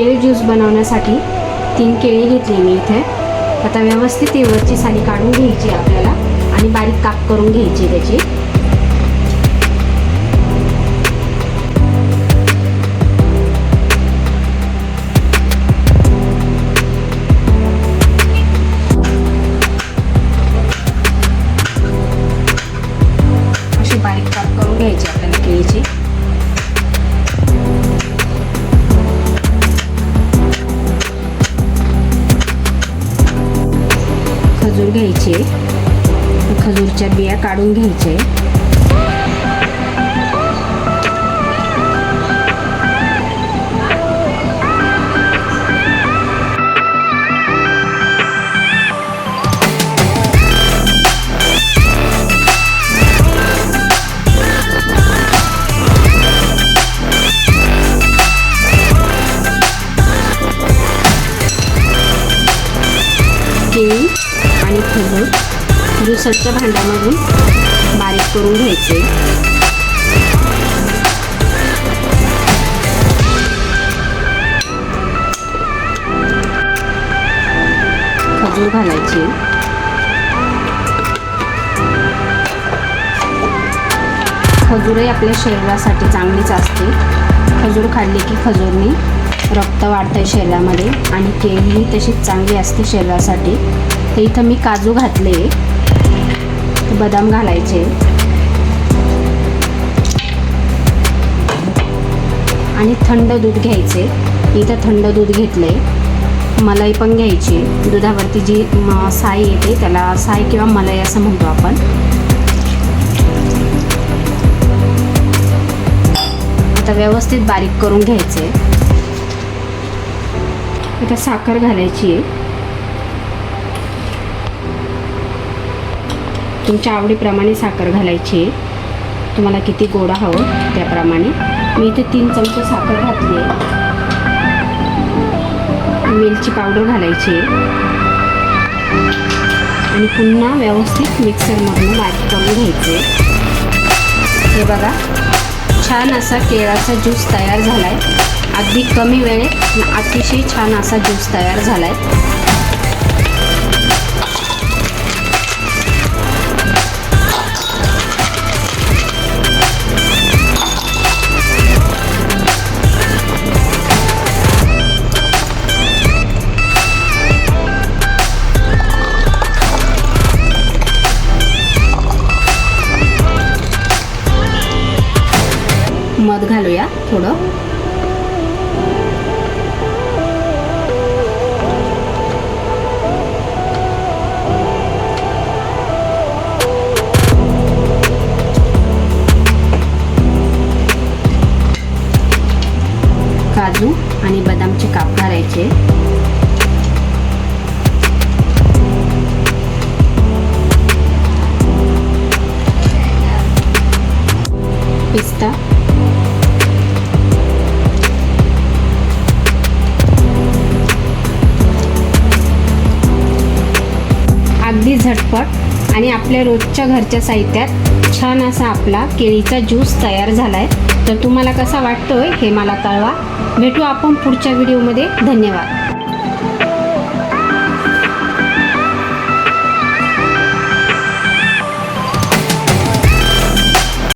केळी ज्यूस बनवण्यासाठी तीन केळी घेतली मी इथे. आता व्यवस्थित ती वरची साली काढून घ्यायची आपल्याला आणि बारीक काप करून घ्यायची त्याची. अशी बारीक काप करून घ्यायची आपल्याला केळीची. खजूरच्या बिया काढून घ्यायचे केळी आणि खजूर ज्युसरच्या भांड्यामधून बारीक करून घ्यायचे. खजूर घालायचे. खजूरही आपल्या शरीरासाठी चांगलीच असते. खजूर खाल्ली की खजूरनी रक्त वाढतं शरीरामध्ये आणि केळीही तशीच चांगली असते शरीरासाठी. तर इथं मी काजू घातले. बदाम घालायचे. आणि थंड दूध घ्यायचे. इथं थंड दूध घेतले मलाई पण घ्यायची. दुधावरती जी साई साय येते त्याला साय किंवा मलाई असं म्हणतो आपण. आता व्यवस्थित बारीक करून घ्यायचे. इथं साखर घालायची आहे. तुमच्या आवडीप्रमाणे साखर घालायची. आहे तुम्हाला किती गोडा हवं त्याप्रमाणे. मी इथे तीन चमचे साखर घातली आहे. वेलची पावडर घालायची आहे. आणि पुन्हा व्यवस्थित मिक्सरमधून बारीक करून घ्यायचे हे बघा छान असा केळाचा ज्यूस तयार झाला आहे अगदी कमी वेळेत अतिशय छान असा ज्यूस तयार झाला आहे मध घालूया थोडं. काजू आणि बदामचे काप घालायचे. पिस्ता. झटपट आणि आपल्या रोजच्या घरच्या साहित्यात छान असा आपला केळीचा ज्यूस तयार झाला आहे तर तुम्हाला कसा वाटतोय हे मला कळवा. भेटू आपण पुढच्या व्हिडिओमध्ये धन्यवाद.